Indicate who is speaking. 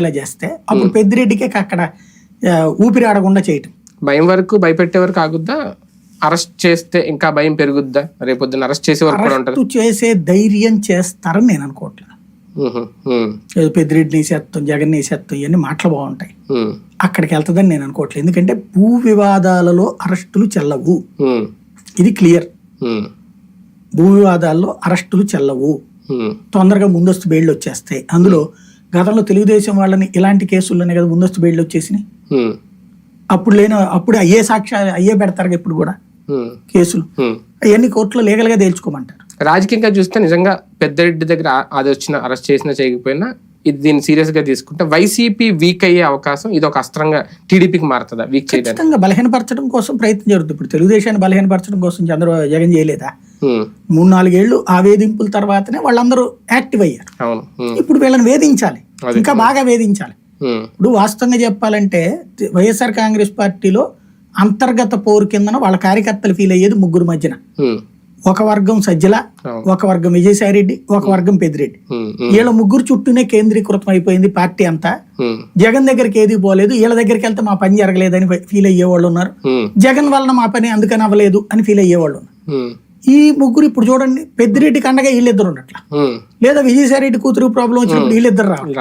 Speaker 1: ఇలా చేస్తే అప్పుడు పెద్దిరెడ్డికి అక్కడ ఊపిరి ఆడకుండా చేయటం.
Speaker 2: భయం వరకు భయపెట్టే వరకు ఆగుద్దా? అరెస్ట్ చేస్తే ఇంకా భయం పెరుగుద్దా? రేపొద్దున అరెస్ట్ చేసే వరకు కూడా ఉంటుంది.
Speaker 1: చేసే ధైర్యం చేస్తారని నేను అనుకోవట్లేదు. ఏదో పెద్దిరెడ్డిని వేసేస్తాం జగన్ వేసేస్తాం ఇవన్నీ మాటలు బాగుంటాయి. అక్కడికి వెళ్తుందని నేను అనుకోవట్లేదు. ఎందుకంటే భూ వివాదాలలో అరెస్టులు చెల్లవు. ఇది క్లియర్. భూ వివాదాల్లో అరెస్టులు చెల్లవు. తొందరగా ముందస్తు బెయిల్ వచ్చేస్తాయి. అందులో గతంలో తెలుగుదేశం వాళ్ళని ఇలాంటి కేసుల్లోనే కదా ముందస్తు బెయిల్ వచ్చేసినాయి. అప్పుడు లేని అప్పుడు అయ్యే సాక్ష్యాలు అయ్యే పెడతారు ఇప్పుడు కూడా కేసులు. అవన్నీ కోర్టులో లీగల్గా తేల్చుకోమంటారు.
Speaker 2: రాజకీయంగా చూస్తే నిజంగా పెద్దరెడ్డి దగ్గర అది వచ్చిన అరెస్ట్ చేసినా చేయకపోయినా ఇది దీన్ని సీరియస్గా తీసుకుంటే వైసీపీ వీక్ అయ్యే అవకాశం ఇది ఒక అస్త్రంగా టీడీపీకి మారుతుందా? వీక్
Speaker 1: ఖచ్చితంగా బలహీనపరచడం కోసం ప్రయత్నం జరుగుతుంది. ఇప్పుడు తెలుగుదేశాన్ని బలహీనపరచడం కోసం చంద్రబాబు జగన్ చేయలేదా? మూడు నాలుగేళ్ళు ఆ వేధింపుల తర్వాతనే వాళ్ళందరూ యాక్టివ్ అయ్యారు. ఇప్పుడు వీళ్ళని వేధించాలి. ఇంకా బాగా వేధించాలి. ఇప్పుడు వాస్తవంగా చెప్పాలంటే వైఎస్ఆర్ కాంగ్రెస్ పార్టీలో అంతర్గత పోరు కిందన వాళ్ళ కార్యకర్తలు ఫీల్ అయ్యేది ముగ్గురు మధ్యన. ఒక వర్గం సజ్జల. ఒక వర్గం విజయసాయిరెడ్డి ఒక వర్గం పెద్దిరెడ్డి. వీళ్ళ ముగ్గురు చుట్టూనే కేంద్రీకృతం అయిపోయింది పార్టీ అంతా. జగన్ దగ్గరికి ఏది పోలేదు వీళ్ళ దగ్గరికి వెళ్తే మా పని జరగలేదని ఫీల్ అయ్యేవాళ్ళు ఉన్నారు. జగన్ వలన మా పని అందుకని అవ్వలేదు అని ఫీల్ అయ్యేవాళ్ళు ఉన్నారు. ఈ ముగ్గురు ఇప్పుడు చూడండి పెద్దిరెడ్డి కండగా వీళ్ళిద్దరు ఉన్నట్ల. లేదా విజయసాయిరెడ్డి కూతురు ప్రాబ్లం వచ్చినప్పుడు వీళ్ళిద్దరు రావాలి.